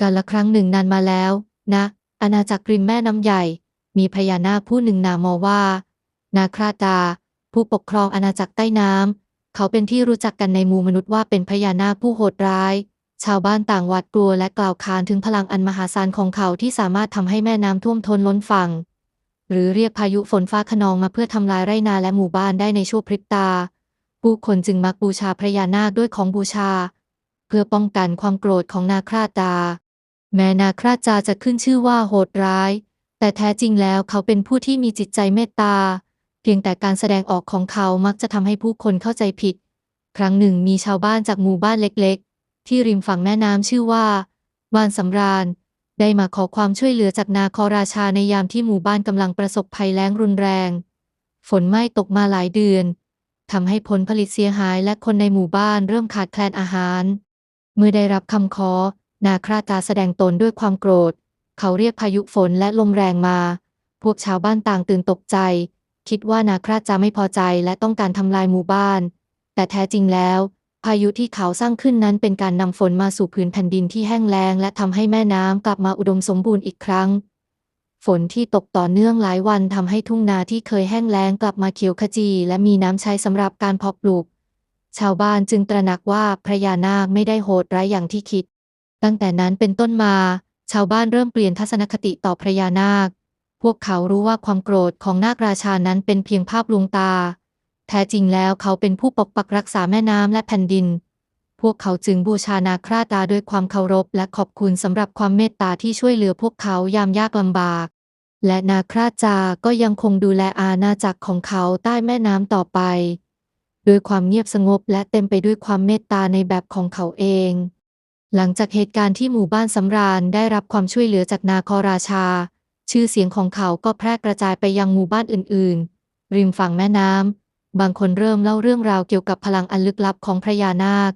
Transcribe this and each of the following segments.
กาลครั้งหนึ่งนานมาแล้ว นะ อาณาจักรริมแม่น้ำใหญ่ มีพญานาคผู้หนึ่งนามว่า นาคราตา ผู้ปกครองอาณาจักรใต้น้ำเขาเป็นที่รู้จักกันในหมู่มนุษย์ว่าเป็นพญานาคผู้โหดร้าย ชาวบ้านต่างหวาดกลัวและกล่าวขานถึงพลังอันมหาศาลของเขาที่สามารถทำให้แม่น้ำท่วมท้นล้นฝั่ง หรือเรียกพายุฝนฟ้าคะนองมาเพื่อทำลายไร่นาและหมู่บ้านได้ในชั่วพริบตา ผู้คนจึงมักบูชาพญานาคด้วยของบูชา เพื่อป้องกันความโกรธของนาคราตา แม้นาคราจาจะขึ้นชื่อว่าโหดร้าย แต่แท้จริงแล้วเขาเป็นผู้ที่มีจิตใจเมตตา เพียงแต่การแสดงออกของเขามักจะทำให้ผู้คนเข้าใจผิด ครั้งหนึ่งมีชาวบ้านจากหมู่บ้านเล็กๆ ที่ริมฝั่งแม่น้ำชื่อว่าบานสำราญ ได้มาขอความช่วยเหลือจากนาคอราชาในยามที่หมู่บ้านกำลังประสบภัยแล้งรุนแรง ฝนไม่ตกมาหลายเดือนทำให้ผลผลิตเสียหายและคนในหมู่บ้านเริ่มขาดแคลนอาหาร เมื่อได้รับคำขอ นาคราตาแสดงตนด้วยความโกรธ เขาเรียกพายุฝนและลมแรงมา พวกชาวบ้านต่างตื่นตกใจ คิดว่านาคราจะไม่พอใจและต้องการทำลายหมู่บ้าน แต่แท้จริงแล้ว พายุที่เขาสร้างขึ้นนั้นเป็นการนำฝนมาสู่พื้นแผ่นดินที่แห้งแล้งและทำให้แม่น้ำกลับมาอุดมสมบูรณ์อีกครั้ง ฝนที่ตกต่อเนื่องหลายวันทำให้ทุ่งนาที่เคยแห้งแล้งกลับมาเขียวขจี และมีน้ำใช้สำหรับการเพาะปลูก ชาวบ้านจึงตระหนักว่าพญานาคไม่ได้โหดร้ายอย่างที่คิด ตั้งแต่นั้นเป็นต้นมา ชาวบ้านเริ่มเปลี่ยนทัศนคติต่อพญานาค พวกเขารู้ว่าความโกรธของนาคราชานั้นเป็นเพียงภาพลวงตา แท้จริงแล้วเขาเป็นผู้ปกปักรักษาแม่น้ำและแผ่นดิน พวกเขาจึงบูชานาคราตาด้วยความเคารพ และขอบคุณสำหรับความเมตตาที่ช่วยเหลือพวกเขายามยากลำบาก และนาคราจาก็ยังคงดูแลอาณาจักรของเขาใต้แม่น้ำต่อไปด้วยความเงียบสงบและเต็มไปด้วยความเมตตาในแบบของเขาเอง หลังจากเหตุการณ์ที่หมู่บ้านสำราญได้รับความช่วยเหลือจากนาคอราชา ชื่อเสียงของเขาก็แพร่กระจายไปยังหมู่บ้านอื่นๆ ริมฝั่งแม่น้ำ บางคนเริ่มเล่าเรื่องราวเกี่ยวกับพลังอันลึกลับของพญานาค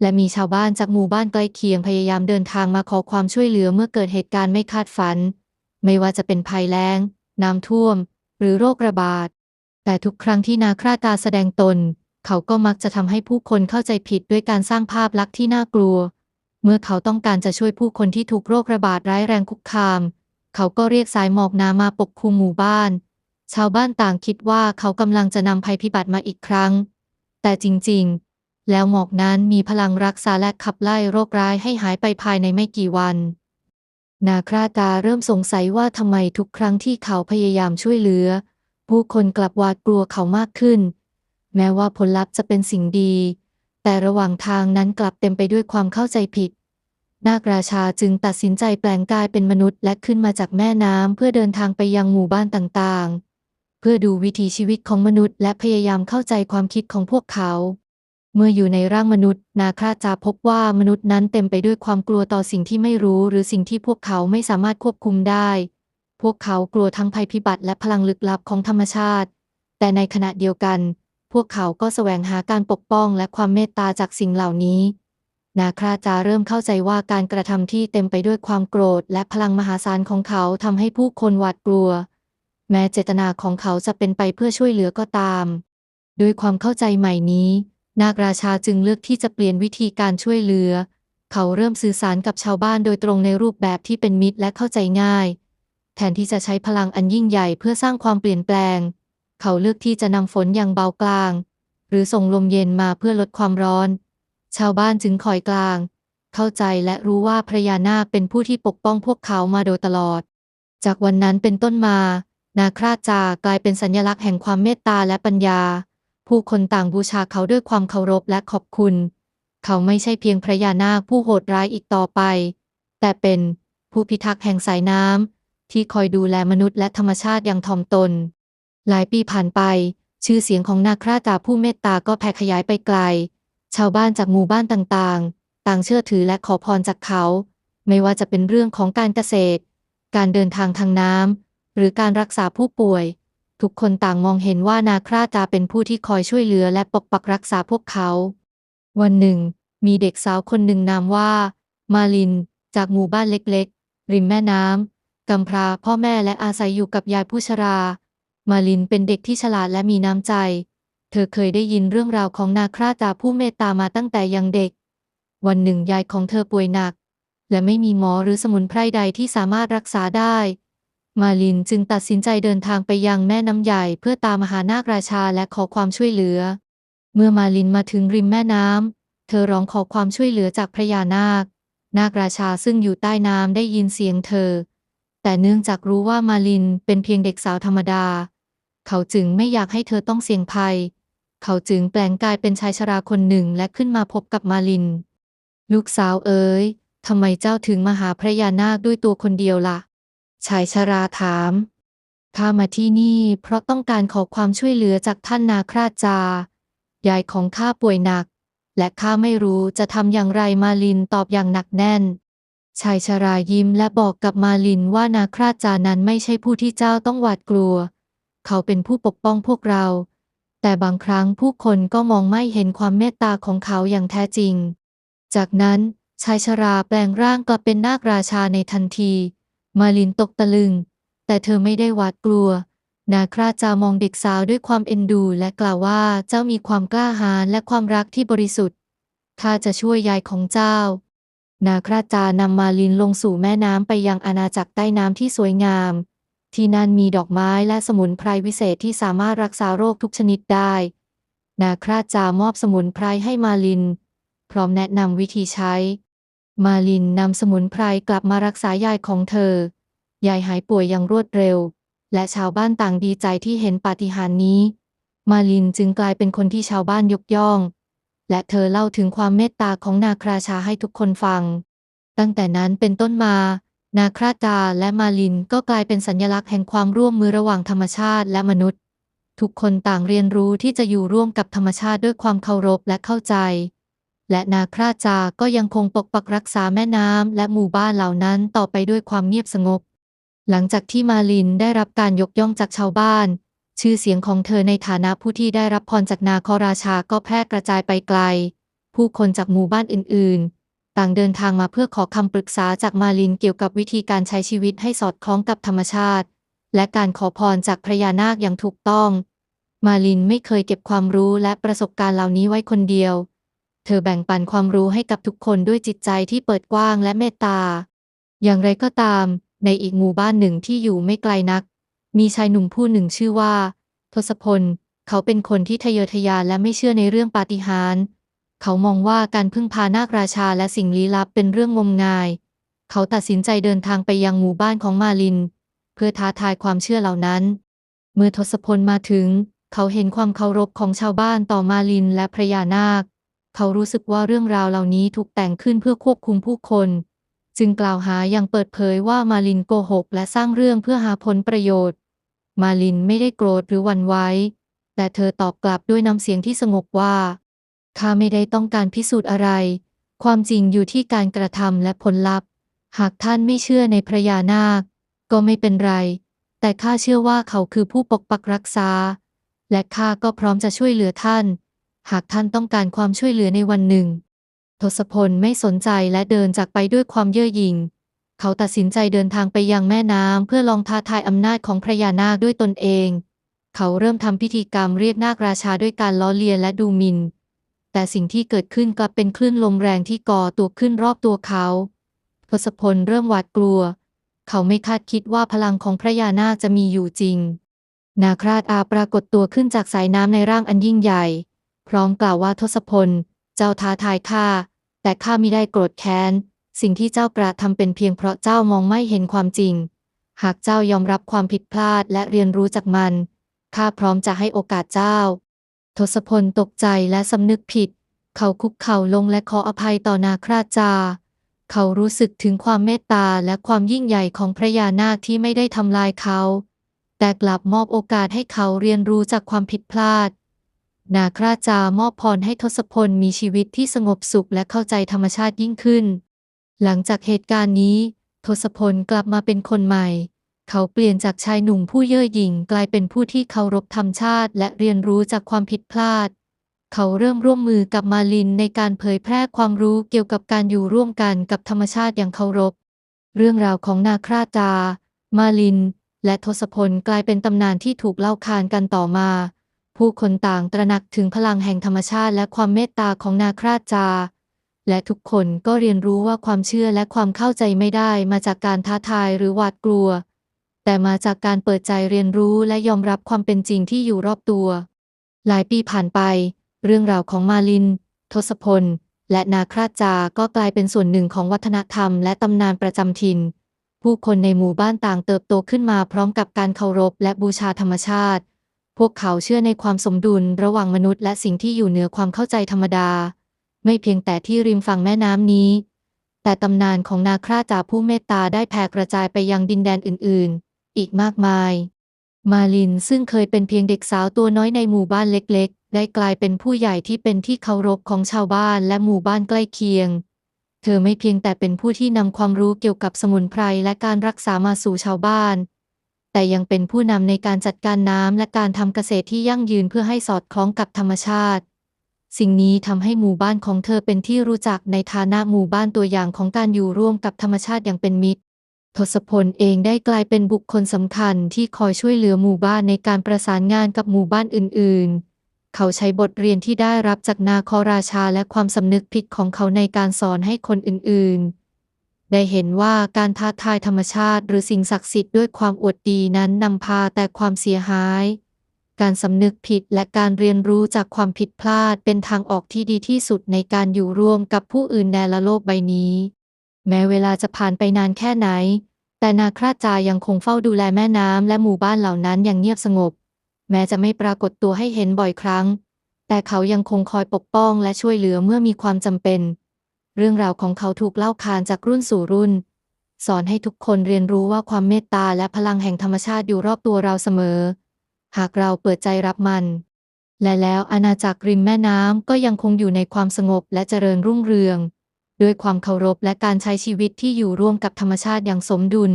และมีชาวบ้านจากหมู่บ้านใกล้เคียงพยายามเดินทางมาขอความช่วยเหลือเมื่อเกิดเหตุการณ์ไม่คาดฝัน ไม่ว่าจะเป็นภัยแล้ง น้ำท่วม หรือโรคระบาด แต่ทุกครั้งที่นาคราตาแสดงตน เขาก็มักจะทำให้ผู้คนเข้าใจผิดด้วยการสร้างภาพลักษณ์ที่น่ากลัว เมื่อเขาต้องการจะช่วยผู้คนที่ถูกโรคระบาดร้ายแรงคุกคาม เขาก็เรียกสายหมอกหนามาปกคลุมหมู่บ้าน ชาวบ้านต่างคิดว่าเขากำลังจะนำภัยพิบัติมาอีกครั้ง แต่จริงๆ แล้วหมอกนั้นมีพลังรักษาและขับไล่โรคร้ายให้หายไปภายในไม่กี่วัน นาคราตาเริ่มสงสัยว่าทำไมทุกครั้งที่เขาพยายามช่วยเหลือ ผู้คนกลับหวาดกลัวเขามากขึ้น แม้ว่าผลลัพธ์จะเป็นสิ่งดี แต่ระหว่างทางนั้นกลับเต็มไปด้วยความเข้าใจผิด นาคราชาจึงตัดสินใจแปลงกายเป็นมนุษย์และขึ้นมาจากแม่น้ำเพื่อเดินทางไปยังหมู่บ้านต่างๆ เพื่อดูวิถีชีวิตของมนุษย์ และพยายามเข้าใจความคิดของพวกเขา เมื่ออยู่ในร่างมนุษย์ นาคราจาพบว่ามนุษย์นั้นเต็มไปด้วยความกลัวต่อสิ่งที่ไม่รู้ หรือสิ่งที่พวกเขาไม่สามารถควบคุมได้ พวกเขากลัวทั้งภัยพิบัติและพลังลึกลับของธรรมชาติ แต่ในขณะเดียวกัน พวกเขาก็แสวงหาการปกป้องและความเมตตาจากสิ่งเหล่านี้ นาคราจาเริ่มเข้าใจว่าการกระทำที่เต็มไปด้วยความโกรธ และพลังมหาศาลของเขาทำให้ผู้คนหวาดกลัว แม้เจตนาของเขาจะเป็นไปเพื่อช่วยเหลือก็ตาม ด้วยความเข้าใจใหม่นี้ นาคราชาจึงเลือกที่จะเปลี่ยนวิธีการช่วยเหลือ เขาเริ่มสื่อสารกับชาวบ้านโดยตรงในรูปแบบที่เป็นมิตรและเข้าใจง่าย แทนที่จะใช้พลังอันยิ่งใหญ่เพื่อสร้างความเปลี่ยนแปลง เขาเลือกที่จะนำฝนอย่างเบากลาง หรือส่งลมเย็นมาเพื่อลดความร้อน ชาวบ้านจึงคอยกลาง เข้าใจและรู้ว่าพญานาคเป็นผู้ที่ปกป้องพวกเขามาโดยตลอด จากวันนั้นเป็นต้นมา นาคราชจากลายเป็นสัญลักษณ์แห่งความเมตตาและปัญญา ผู้คนต่างบูชาเขาด้วยความเคารพและขอบคุณ เขาไม่ใช่เพียงพญานาคผู้โหดร้ายอีกต่อไป แต่เป็นผู้พิทักษ์แห่งสายน้ำที่คอยดูแลมนุษย์และธรรมชาติอย่างถ่อมตน หลายปีผ่านไป ชื่อเสียงของนาคราตาผู้เมตตาก็แผ่ขยายไปไกล ชาวบ้านจากหมู่บ้านต่างๆ ต่างเชื่อถือและขอพรจากเขา ไม่ว่าจะเป็นเรื่องของการเกษตร การเดินทางทางน้ำหรือการรักษาผู้ป่วย ทุกคนต่างมองเห็นว่านาคราตาเป็นผู้ที่คอยช่วยเหลือและปกปักรักษาพวกเขา วันหนึ่ง มีเด็กสาวคนหนึ่งนามว่า มาลิน จากหมู่บ้านเล็กๆ ริมแม่น้ำกำพร้าพ่อแม่และอาศัยอยู่กับยายผู้ชรา มาลินเป็นเด็กที่ฉลาดและมีน้ำใจ เธอเคยได้ยินเรื่องราวของนาคราตาผู้เมตตามาตั้งแต่ยังเด็ก วันหนึ่งยายของเธอป่วยหนัก และไม่มีหมอหรือสมุนไพรใดที่สามารถรักษาได้ มาลินจึงตัดสินใจเดินทางไปยังแม่น้ำใหญ่เพื่อตามหานาคราชาและขอความช่วยเหลือ เมื่อมาลินมาถึงริมแม่น้ำเธอร้องขอความช่วยเหลือจากพระยานาค นาคราชาซึ่งอยู่ใต้น้ำได้ยินเสียงเธอ แต่เนื่องจากรู้ว่ามาลินเป็นเพียงเด็กสาวธรรมดา เขาจึงไม่อยากให้เธอต้องเสี่ยงภัย เขาจึงแปลงกายเป็นชายชราคนหนึ่งและขึ้นมาพบกับมาลิน ลูกสาวเอ๋ยทำไมเจ้าถึงมาหาพระยานาคด้วยตัวคนเดียวล่ะ ชายชราถามข้ามาที่นี่เพราะต้องการขอความช่วยเหลือจากท่านนาคราจา ยายของข้าป่วยหนัก และข้าไม่รู้จะทำอย่างไรมาลินตอบอย่างหนักแน่น ชายชรายิ้มและบอกกับมาลินว่านาคราจานั้นไม่ใช่ผู้ที่เจ้าต้องหวาดกลัว เขาเป็นผู้ปกป้องพวกเรา แต่บางครั้งผู้คนก็มองไม่เห็นความเมตตาของเขาอย่างแท้จริง จากนั้นชายชราแปลงร่างกลับเป็นนาคราชาในทันที มาลินตกตะลึง แต่เธอไม่ได้หวาดกลัว นาคราชจามองเด็กสาวด้วยความเอ็นดูและกล่าวว่าเจ้ามีความกล้าหาญและความรักที่บริสุทธิ์ข้าจะช่วยยายของเจ้า นาคราชจานำมาลินลงสู่แม่น้ำไปยังอาณาจักรใต้น้ำที่สวยงาม ที่นั่นมีดอกไม้และสมุนไพรวิเศษที่สามารถรักษาโรคทุกชนิดได้ นาคราชจามอบสมุนไพรให้มาลิน พร้อมแนะนำวิธีใช้ มาลินนำสมุนไพรกลับมารักษายายของเธอ ยายหายป่วยอย่างรวดเร็ว และชาวบ้านต่างดีใจที่เห็นปาฏิหาริย์นี้ มาลินจึงกลายเป็นคนที่ชาวบ้านยกย่อง และเธอเล่าถึงความเมตตาของนาคราชาให้ทุกคนฟัง ตั้งแต่นั้นเป็นต้นมา นาคราชาและมาลินก็กลายเป็นสัญลักษณ์แห่งความร่วมมือระหว่างธรรมชาติและมนุษย์ ทุกคนต่างเรียนรู้ที่จะอยู่ร่วมกับธรรมชาติด้วยความเคารพและเข้าใจ และนาคราจาก็ยังคงปกปักรักษาแม่น้ำและหมู่บ้านเหล่านั้นต่อไปด้วยความเงียบสงบ หลังจากที่มาลินได้รับการยกย่องจากชาวบ้าน ชื่อเสียงของเธอในฐานะผู้ที่ได้รับพรจากนาคราชาก็แพร่กระจายไปไกล ผู้คนจากหมู่บ้านอื่นๆ ต่างเดินทางมาเพื่อขอคำปรึกษาจากมาลินเกี่ยวกับวิธีการใช้ชีวิตให้สอดคล้องกับธรรมชาติ และการขอพรจากพระยานาคอย่างถูกต้อง มาลินไม่เคยเก็บความรู้และประสบการณ์เหล่านี้ไว้คนเดียว เธอแบ่งปันความรู้ให้กับทุกคนด้วยจิตใจที่เปิดกว้างและเมตตา อย่างไรก็ตาม ในอีกหมู่บ้านหนึ่งที่อยู่ไม่ไกลนัก มีชายหนุ่มผู้หนึ่งชื่อว่า ทศพล เขาเป็นคนที่ทะเยอทะยานและไม่เชื่อในเรื่องปาฏิหาริย์ เขามองว่าการพึ่งพานาคราชาและสิ่งลี้ลับเป็นเรื่องงมงาย เขาตัดสินใจเดินทางไปยังหมู่บ้านของมาลิน เพื่อท้าทายความเชื่อเหล่านั้น เมื่อทศพลมาถึง เขาเห็นความเคารพของชาวบ้านต่อมาลินและพระยานาค เขารู้สึกว่าเรื่องราวเหล่านี้ถูกแต่งขึ้นเพื่อควบคุมผู้คน จึงกล่าวหาอย่างเปิดเผยว่ามาลินโกหก และสร้างเรื่องเพื่อหาผลประโยชน์ มาลินไม่ได้โกรธหรือหวั่นไหวแต่เธอตอบกลับด้วยน้ำเสียงที่สงบว่า ข้าไม่ได้ต้องการพิสูจน์อะไร ความจริงอยู่ที่การกระทำและผลลัพธ์ หากท่านไม่เชื่อในพระยานาค ก็ไม่เป็นไร แต่ข้าเชื่อว่าเขาคือผู้ปกปักรักษา และข้าก็พร้อมจะช่วยเหลือท่าน หากท่านต้องการความช่วยเหลือในวันหนึ่ง ทศพลไม่สนใจและเดินจากไปด้วยความเย่อหยิ่ง เขาตัดสินใจเดินทางไปยังแม่น้ำเพื่อลองท้าทายอำนาจของพระยานาคด้วยตนเอง เขาเริ่มทำพิธีกรรมเรียกนาคราชาด้วยการล้อเลียนและดูหมิน่น แต่สิ่งที่เกิดขึ้นกลับเป็นคลื่นลมแรงที่ก่อตัวขึ้นรอบตัวเขาทศพลเริ่มหวาดกลัว เขาไม่คาดคิดว่าพลังของพระยานาคจะมีอยู่จริง นาคราชอาปรากฏตัวขึ้นจากสายน้ำในร่างอันยิ่งใหญ่ พร้อมกล่าวว่าทศพล เจ้าท้าทายข้า แต่ข้ามิได้โกรธแค้น สิ่งที่เจ้ากระทำเป็นเพียงเพราะเจ้ามองไม่เห็นความจริง หากเจ้ายอมรับความผิดพลาดและเรียนรู้จากมัน ข้าพร้อมจะให้โอกาสเจ้า ทศพลตกใจและสำนึกผิด เขาคุกเข่าลงและขออภัยต่อนาคราชจาเขารู้สึกถึงความเมตตาและความยิ่งใหญ่ของพระยานาคที่ไม่ได้ทำลายเขา แต่กลับมอบโอกาสให้เขาเรียนรู้จากความผิดพลาด นาคราชจามอบพรให้ทศพลมีชีวิตที่สงบสุขและเข้าใจธรรมชาติยิ่งขึ้น หลังจากเหตุการณ์นี้ ทศพลกลับมาเป็นคนใหม่ เขาเปลี่ยนจากชายหนุ่มผู้เย่อหยิ่งกลายเป็นผู้ที่เคารพธรรมชาติ และเรียนรู้จากความผิดพลาด เขาเริ่มร่วมมือกับมาลินในการเผยแพร่ความรู้เกี่ยวกับการอยู่ร่วมกันกับธรรมชาติอย่างเคารพ เรื่องราวของนาคราจา มาลิน และทศพลกลายเป็นตำนานที่ถูกเล่าขานกันต่อมา ผู้คนต่างตระหนักถึงพลังแห่งธรรมชาติและความเมตตาของนาคราจาและทุกคนก็เรียนรู้ว่าความเชื่อและความเข้าใจไม่ได้มาจากการท้าทายหรือหวาดกลัว แต่มาจากการเปิดใจเรียนรู้และยอมรับความเป็นจริงที่อยู่รอบตัว หลายปีผ่านไป เรื่องราวของมาลิน ทศพล และนาคราจา ก็กลายเป็นส่วนหนึ่งของวัฒนธรรมและตำนานประจำถิ่น ผู้คนในหมู่บ้านต่างเติบโตขึ้นมาพร้อมกับการเคารพและบูชาธรรมชาติ พวกเขาเชื่อในความสมดุลระหว่างมนุษย์และสิ่งที่อยู่เหนือความเข้าใจธรรมดา ไม่เพียงแต่ที่ริมฝั่งแม่น้ำนี้ แต่ตำนานของนาคราจาผู้เมตตาได้แผ่กระจายไปยังดินแดนอื่นๆ อีกมากมาย มาลินซึ่งเคยเป็นเพียงเด็กสาวตัวน้อยในหมู่บ้านเล็กๆ ได้กลายเป็นผู้ใหญ่ที่เป็นที่เคารพของชาวบ้านและหมู่บ้านใกล้เคียง เธอไม่เพียงแต่เป็นผู้ที่นำความรู้เกี่ยวกับสมุนไพรและการรักษามาสู่ชาวบ้าน แต่ยังเป็นผู้นำในการจัดการน้ำและการทำเกษตรที่ยั่งยืนเพื่อให้สอดคล้องกับธรรมชาติสิ่งนี้ทำให้หมู่บ้านของเธอเป็นที่รู้จักในฐานะหมู่บ้านตัวอย่างของการอยู่ร่วมกับธรรมชาติอย่างเป็นมิตร ทศพลเองได้กลายเป็นบุคคลสำคัญที่คอยช่วยเหลือหมู่บ้านในการประสานงานกับหมู่บ้านอื่น ๆ เขาใช้บทเรียนที่ได้รับจากนาคราชาและความสำนึกผิดของเขาในการสอนให้คนอื่น ๆ ได้เห็นว่าการท้าทายธรรมชาติ หรือสิ่งศักดิ์สิทธิ์ด้วยความอวดดีนั้นนำพาแต่ความเสียหาย การสำนึกผิดและการเรียนรู้จากความผิดพลาดเป็นทางออกที่ดีที่สุดในการอยู่ร่วมกับผู้อื่นในละโลกใบนี้ แม้เวลาจะผ่านไปนานแค่ไหน แต่นาคราชจายังคงเฝ้าดูแลแม่น้ำและหมู่บ้านเหล่านั้นอย่างเงียบสงบ แม้จะไม่ปรากฏตัวให้เห็นบ่อยครั้ง แต่เขายังคงคอยปกป้องและช่วยเหลือเมื่อมีความจำเป็น เรื่องราวของเขาถูกเล่าขานจากรุ่นสู่รุ่น สอนให้ทุกคนเรียนรู้ว่าความเมตตาและพลังแห่งธรรมชาติอยู่รอบตัวเราเสมอ หากเราเปิดใจรับมัน และแล้วอาณาจักรริมแม่น้ำก็ยังคงอยู่ในความสงบและเจริญรุ่งเรือง ด้วยความเคารพและการใช้ชีวิตที่อยู่ร่วมกับธรรมชาติอย่างสมดุล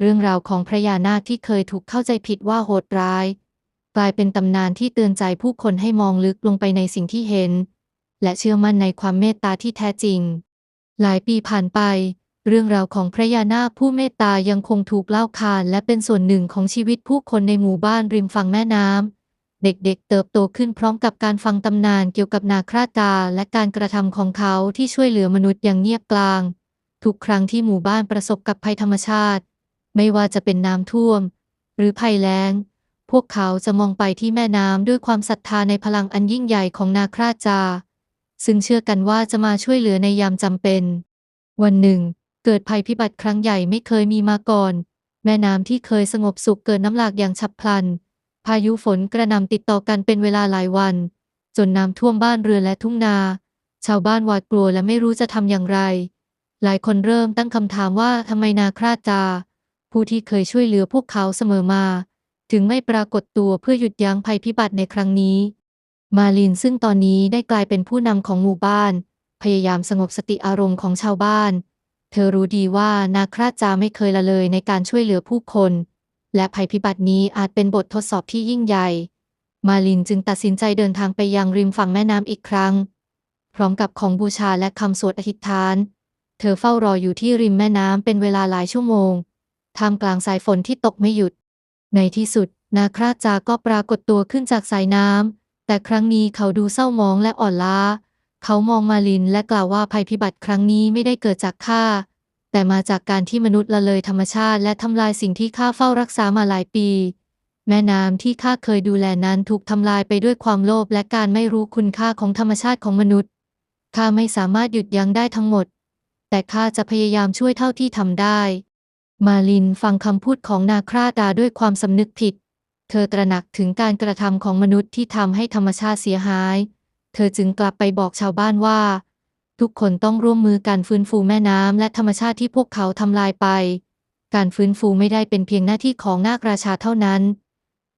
เรื่องราวของพระยานาคที่เคยถูกเข้าใจผิดว่าโหดร้าย กลายเป็นตำนานที่เตือนใจผู้คนให้มองลึกลงไปในสิ่งที่เห็น และเชื่อมั่นในความเมตตาที่แท้จริง หลายปีผ่านไป เรื่องราวของพระยานาคผู้เมตตายังคงถูกเล่าขาน และเป็นส่วนหนึ่งของชีวิตผู้คนในหมู่บ้านริมฝั่งแม่น้ำ เด็กๆ เติบโตขึ้นพร้อมกับการฟังตำนานเกี่ยวกับนาคราตา และการกระทำของเขาที่ช่วยเหลือมนุษย์อย่างเงียบกลาง ทุกครั้งที่หมู่บ้านประสบกับภัยธรรมชาติ ไม่ว่าจะเป็นน้ำท่วม หรือภัยแล้ง พวกเขาจะมองไปที่แม่น้ำด้วยความศรัทธาในพลังอันยิ่งใหญ่ของนาคราจา ซึ่งเชื่อกันว่าจะมาช่วยเหลือในยามจำเป็น วันหนึ่ง เกิดภัยพิบัติครั้งใหญ่ไม่เคยมีมาก่อน แม่น้ำที่เคยสงบสุขเกิดน้ำหลากอย่างฉับพลัน พายุฝนกระหน่ำติดต่อกันเป็นเวลาหลายวัน จนน้ำท่วมบ้านเรือนและทุ่งนา ชาวบ้านหวาดกลัวและไม่รู้จะทำอย่างไร หลายคนเริ่มตั้งคำถามว่าทำไมนาคราจา ผู้ที่เคยช่วยเหลือพวกเขาเสมอมา ถึงไม่ปรากฏตัวเพื่อหยุดยั้งภัยพิบัติในครั้งนี้ มาลินซึ่งตอนนี้ได้กลายเป็นผู้นำของหมู่บ้าน พยายามสงบสติอารมณ์ของชาวบ้าน เธอรู้ดีว่านาคราจาไม่เคยละเลยในการช่วยเหลือผู้คน และภัยพิบัตินี้อาจเป็นบททดสอบที่ยิ่งใหญ่ มาลินจึงตัดสินใจเดินทางไปยังริมฝั่งแม่น้ำอีกครั้ง พร้อมกับของบูชาและคำสวดอธิษฐาน เธอเฝ้ารออยู่ที่ริมแม่น้ำเป็นเวลาหลายชั่วโมง ท่ามกลางสายฝนที่ตกไม่หยุด ในที่สุด นาคราชจาก็ปรากฏตัวขึ้นจากสายน้ำ แต่ครั้งนี้เขาดูเศร้ามองและอ่อนล้า เขามองมาลินและกล่าวว่าภัยพิบัติครั้งนี้ไม่ได้เกิดจากข้า แต่มาจากการที่มนุษย์ละเลยธรรมชาติและทำลายสิ่งที่ข้าเฝ้ารักษามาหลายปี แม่น้ำที่ข้าเคยดูแลนั้นถูกทำลายไปด้วยความโลภและการไม่รู้คุณค่าของธรรมชาติของมนุษย์ข้าไม่สามารถหยุดยั้งได้ทั้งหมด แต่ข้าจะพยายามช่วยเท่าที่ทำได้ มาลินฟังคำพูดของนาคราดาด้วยความสำนึกผิด เธอตระหนักถึงการกระทำของมนุษย์ที่ทำให้ธรรมชาติเสียหาย เธอจึงกลับไปบอกชาวบ้านว่า ทุกคนต้องร่วมมือกันฟื้นฟูแม่น้ำและธรรมชาติที่พวกเขาทำลายไป การฟื้นฟูไม่ได้เป็นเพียงหน้าที่ของนาคราชาเท่านั้น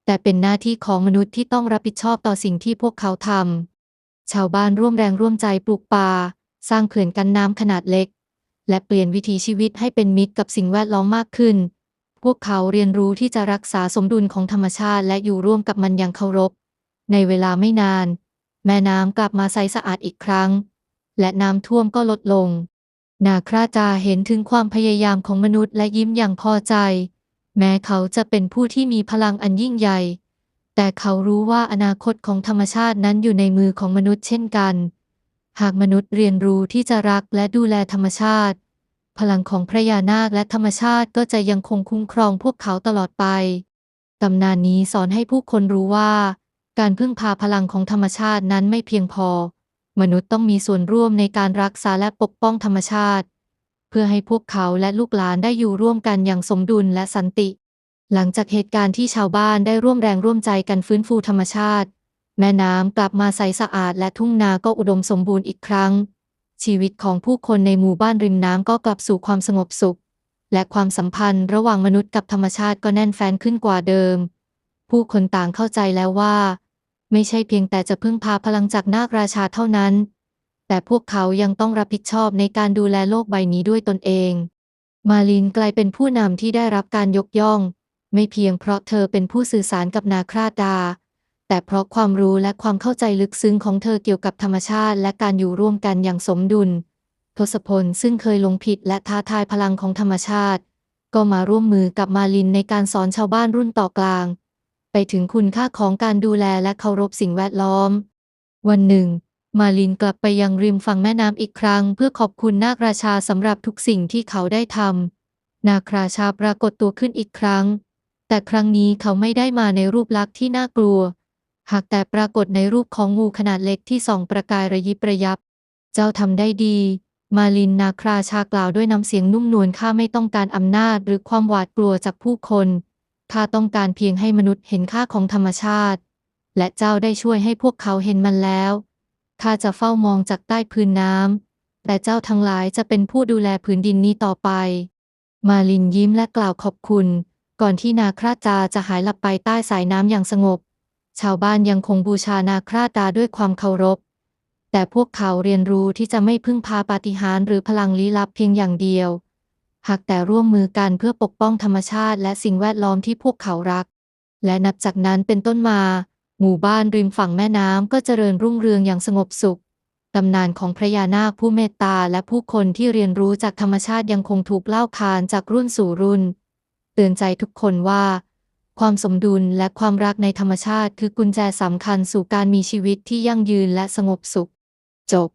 แต่เป็นหน้าที่ของมนุษย์ที่ต้องรับผิดชอบต่อสิ่งที่พวกเขาทำชาวบ้านร่วมแรงร่วมใจปลูกป่า สร้างเขื่อนกันน้ำขนาดเล็ก และเปลี่ยนวิถีชีวิตให้เป็นมิตรกับสิ่งแวดล้อมมากขึ้น พวกเขาเรียนรู้ที่จะรักษาสมดุลของธรรมชาติและอยู่ร่วมกับมันอย่างเคารพ ในเวลาไม่นาน แม่น้ำกลับมาใสสะอาดอีกครั้ง และน้ำท่วมก็ลดลง นาคราจาเห็นถึงความพยายามของมนุษย์และยิ้มอย่างพอใจ แม้เขาจะเป็นผู้ที่มีพลังอันยิ่งใหญ่ แต่เขารู้ว่าอนาคตของธรรมชาตินั้นอยู่ในมือของมนุษย์เช่นกัน หากมนุษย์เรียนรู้ที่จะรักและดูแลธรรมชาติ พลังของพระยานาคและธรรมชาติก็จะยังคงคุ้มครองพวกเขาตลอดไปตำนานนี้สอนให้ผู้คนรู้ว่า การพึ่งพาพลังของธรรมชาตินั้นไม่เพียงพอ มนุษย์ต้องมีส่วนร่วมในการรักษาและปกป้องธรรมชาติ เพื่อให้พวกเขาและลูกหลานได้อยู่ร่วมกันอย่างสมดุลและสันติ หลังจากเหตุการณ์ที่ชาวบ้านได้ร่วมแรงร่วมใจกันฟื้นฟูธรรมชาติ แม่น้ำกลับมาใสสะอาดและทุ่งนาก็อุดมสมบูรณ์อีกครั้ง ชีวิตของผู้คนในหมู่บ้านริมน้ำก็กลับสู่ความสงบสุข และความสัมพันธ์ระหว่างมนุษย์กับธรรมชาติก็แน่นแฟ้นขึ้นกว่าเดิม ผู้คนต่างเข้าใจแล้วว่า ไม่ใช่เพียงแต่จะพึ่งพาพลังจากนาคราชาเท่านั้น แต่พวกเขายังต้องรับผิดชอบในการดูแลโลกใบนี้ด้วยตนเอง มาลินกลายเป็นผู้นำที่ได้รับการยกย่อง ไม่เพียงเพราะเธอเป็นผู้สื่อสารกับนาคราดา แต่เพราะความรู้และความเข้าใจลึกซึ้งของเธอเกี่ยวกับธรรมชาติและการอยู่ร่วมกันอย่างสมดุล ทศพลซึ่งเคยลงผิดและท้าทายพลังของธรรมชาติ ก็มาร่วมมือกับมาลินในการสอนชาวบ้านรุ่นต่อกลาง ไปถึงคุณค่าของการดูแลและเคารพสิ่งแวดล้อม วันหนึ่ง มาลินกลับไปยังริมฝั่งแม่น้ำอีกครั้ง เพื่อขอบคุณนาคราชาสำหรับทุกสิ่งที่เขาได้ทำนาคราชาปรากฏตัวขึ้นอีกครั้ง แต่ครั้งนี้เขาไม่ได้มาในรูปลักษณ์ที่น่ากลัว หากแต่ปรากฏในรูปของงูขนาดเล็กที่ส่องประกายระยิบระยับ เจ้าทำได้ดีมาลินนาคราชากล่าวด้วยน้ำเสียงนุ่มนวลข้าไม่ต้องการอำนาจหรือความหวาดกลัวจากผู้คน ข้าต้องการเพียงให้มนุษย์เห็นค่าของธรรมชาติ และเจ้าได้ช่วยให้พวกเขาเห็นมันแล้ว ข้าจะเฝ้ามองจากใต้พื้นน้ำ แต่เจ้าทั้งหลายจะเป็นผู้ดูแลพื้นดินนี้ต่อไป มาลินยิ้มและกล่าวขอบคุณ ก่อนที่นาคราจาจะหายหลับไปใต้สายน้ำอย่างสงบ ชาวบ้านยังคงบูชานาคราตาด้วยความเคารพ แต่พวกเขาเรียนรู้ที่จะไม่พึ่งพาปาฏิหาริย์หรือพลังลี้ลับเพียงอย่างเดียว หากแต่ร่วมมือกันเพื่อปกป้องธรรมชาติและสิ่งแวดล้อมที่พวกเขารัก และนับจากนั้นเป็นต้นมา หมู่บ้านริมฝั่งแม่น้ำก็เจริญรุ่งเรืองอย่างสงบสุขตำนานของพระยานาคผู้เมตตาและผู้คนที่เรียนรู้จากธรรมชาติยังคงถูกเล่าขานจากรุ่นสู่รุ่น เตือนใจทุกคนว่า ความสมดุลและความรักในธรรมชาติคือกุญแจสำคัญสู่การมีชีวิตที่ยั่งยืนและสงบสุข จบ